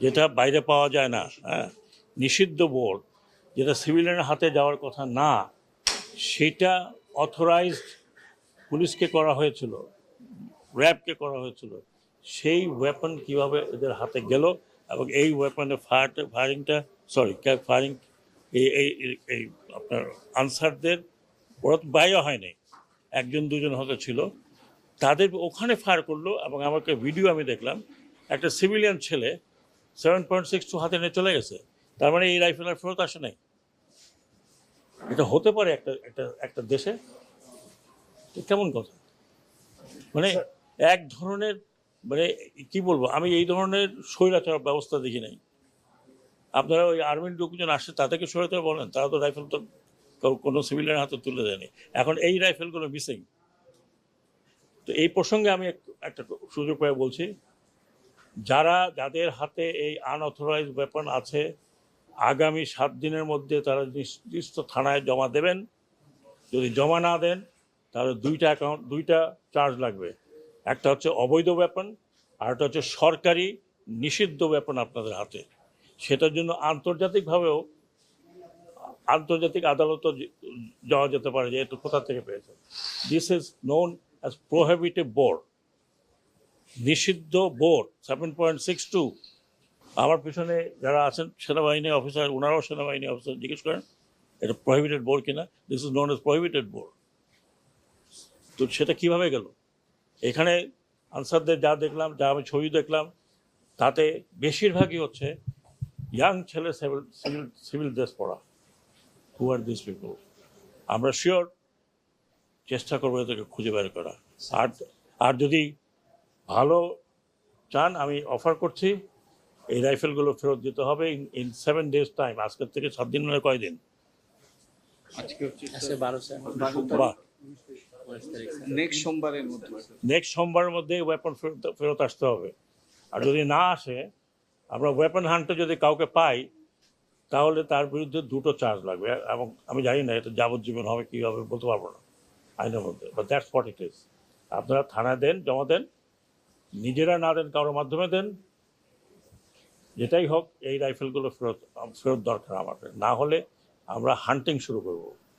যেটা বাইরে পাওয়া যায় না হ্যাঁ? নিষিদ্ধ বোর্ড, যেটা সিভিলিয়ানের হাতে যাওয়ার কথা না, সেটা অথরাইজড পুলিশকে করা হয়েছিল, র্যাবকে করা হয়েছিল। সেই ওয়েপন কীভাবে এদের হাতে গেল এবং এই ওয়েপনের ফায়ার ফায়ারিংটা সরি ফায়ারিং এই এই, এই- আপনার আনসারদের ওরা তো বাইরে হয়নি। একজন, দুজন হয়তো ছিল। তাদের ওখানে ফায়ার করল এবং আমাকে ভিডিও আমি দেখলাম। একটা সিভিলিয়ান ছেলে সেভেন পয়েন্ট সিক্স টু হাতে নিয়ে চলে গেছে। তার মানে এই রাইফেল আর ফেরত আসে নাই। এটা হতে পারে একটা একটা একটা দেশে। কেমন কথা? মানে এক ধরনের মানে কি বলব আমি এই ধরনের স্বৈরাচার ব্যবস্থা দেখি নাই। আপনারা ওই আর্মির লোকজন আসছে তাদেরকে স্বৈরাচার বলেন তারা তো রাইফেল তো কোনো সিভিলিয়ান হাতে তুলে দেয়নি। এখন এই রাইফেলগুলো মিসিং তো এই প্রসঙ্গে আমি একটা সুযোগ পেয়ে বলছি যারা যাদের হাতে এই আনঅথরাইজ ওয়েপন আছে, আগামী সাত দিনের মধ্যে তারা নির্দিষ্ট থানায় জমা দেবেন। যদি জমা না দেন, তাহলে দুইটা অ্যাকাউন্ট দুইটা চার্জ লাগবে। একটা হচ্ছে অবৈধ ব্যাপন আর একটা হচ্ছে সরকারি নিষিদ্ধ ব্যাপন আপনাদের হাতে। সেটার জন্য আন্তর্জাতিকভাবেও, আন্তর্জাতিক আদালতও যাওয়া যেতে পারে যে এটা কোথা থেকে পেয়েছে। This is known as prohibited board নিষিদ্ধ board seven point six two আমার পিছনে যারা আছেন, সেনাবাহিনী অফিসার ওনারাও সেনাবাহিনী অফিসার জিজ্ঞেস করেন, এটা প্রহিবিটেড বোর্ড কিনা? This is known as prohibited board. তো সেটা কীভাবে গেল? এখানে আনসারদের যা দেখলাম, যা আমি ছবি দেখলাম, তাতে বেশিরভাগই হচ্ছে ইয়াং ছেলে সিভিল সিভিল সিভিল ড্রেস পড়া হু আর দিস পিপল আমরা শিওর চেষ্টা করব এদেরকে খুঁজে বের করা। আর আর যদি ভালো চান আমি অফার করছি। এই রাইফেলগুলো ফেরত দিতে হবে ইন সেভেন ডেজ টাইম আজকের থেকে সাত দিন মানে কয়দিন নেক্সট সোমবারের মধ্যে। নেক্সট সোমবারের মধ্যে ওয়েপন ফেরত ফেরত আসতে হবে। আর যদি না আসে আমরা ওয়েপন হান্টে যদি কাউকে পাই তাহলে তার বিরুদ্ধে দুটো চার্জ লাগবে। এবং আমি জানি না এটা যাবজ্জীবন হবে কী হবে বলতে পারব না। আইনের মধ্যে। বা দ্যাটস হোয়াট ইট ইজ আপনারা থানায় দেন জমা দেন। নিজেরা না দেন কারোর মাধ্যমে দেন। যেটাই হোক, এই রাইফেলগুলো ফেরত ফেরত দরকার আমাদের। না হলে আমরা হান্টিং শুরু করব।